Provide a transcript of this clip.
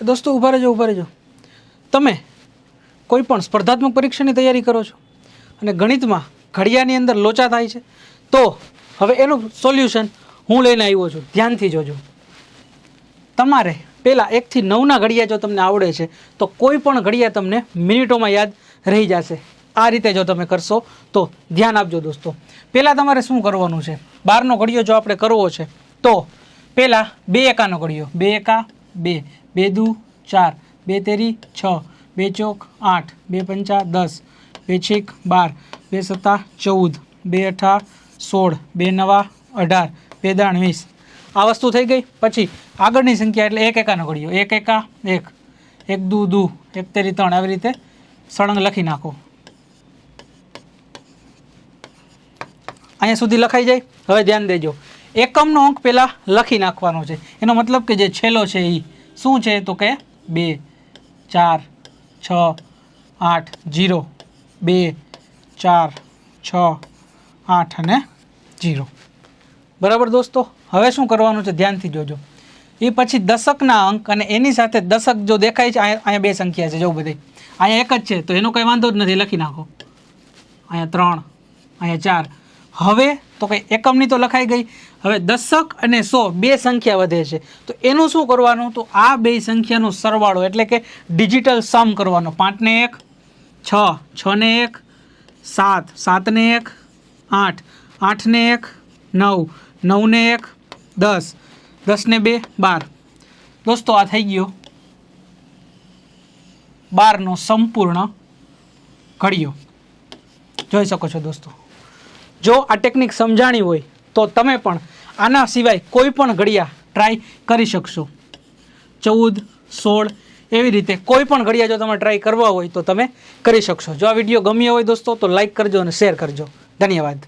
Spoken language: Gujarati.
દોસ્તો ઊભા રહેજો ઊભા રહેજો. તમે કોઈ પણ સ્પર્ધાત્મક પરીક્ષાની તૈયારી કરો છો અને ગણિતમાં ઘડિયાની અંદર લોચા થાય છે, તો હવે એનું સોલ્યુશન હું લઈને આવ્યો છું. ધ્યાનથી જોજો. તમારે પહેલાં એકથી નવના ઘડિયા જો તમને આવડે છે, તો કોઈ પણ ઘડિયા તમને મિનિટોમાં યાદ રહી જશે. આ રીતે જો તમે કરશો, તો ધ્યાન આપજો દોસ્તો. પહેલાં તમારે શું કરવાનું છે? બારનો ઘડિયો જો આપણે કરવો છે, તો પહેલાં બે એકાનો ઘડિયો બે એકા, બે. બે દુ ચાર, બે તેરી છ, બે ચોક આઠ, બે પંચા દસ, બે છેક બાર, બે સત્તા ચૌદ, બે અઠા સોળ, બે નવા અઢાર, બે દાણ વીસ. આ વસ્તુ થઈ ગઈ. પછી આગળની સંખ્યા એટલે એક એકાનો ઘડીઓ એક એકા, એક. એક દુ દુ, એક તેરી ત્રણ. આવી રીતે સળંગ લખી નાખો. અહીંયા સુધી લખાઈ જાય? હવે ધ્યાન દેજો. એકમનો અંક પહેલાં લખી નાખવાનો છે. એનો મતલબ કે જે છેલ્લો છે એ શું છે તો કે બે, ચાર, છ, આઠ, જીરો. બે, ચાર, છ, આઠ અને જીરો. બરાબર દોસ્તો? હવે શું કરવાનું છે? ધ્યાનથી જોજો. એ પછી દશકના અંક અને એની સાથે દશક જો દેખાય છે અહીંયા બે સંખ્યા છે, જો બધી. અહીંયા એક જ છે, તો એનો કંઈ વાંધો જ નથી, લખી નાખો. અહીંયા ત્રણ અહીંયા ચાર હવે તો કંઈ એકમની તો લખાઈ ગઈ. હવે દશક અને સો બે સંખ્યા વધે છે. તો એનું શું કરવાનું? તો આ બે સંખ્યાનો સરવાળો એટલે કે ડિજિટલ સમ કરવાનો. પાંચને એક, છ, છને એક, સાત, સાતને એક, આઠ, આઠને એક, નવ, નવને એક, દસ, દસને બે, બાર. દોસ્તો, આ થઈ ગયો. બારનો સંપૂર્ણ ઘડિયો. જોઈ શકો છો દોસ્તો. જો આ ટેકનિક સમજાણી હોય, તો તમે પણ આના સિવાય કોઈ પણ ઘડિયા ટ્રાય કરી શકશો. ચૌદ, સોળ એવી રીતે કોઈ પણ ઘડિયા જો તમે ટ્રાય કરવા હોય તો તમે કરી શકશો. જો આ વીડિયો ગમ્યો હોય દોસ્તો, તો લાઈક કરજો અને શેર કરજો. ધન્યવાદ.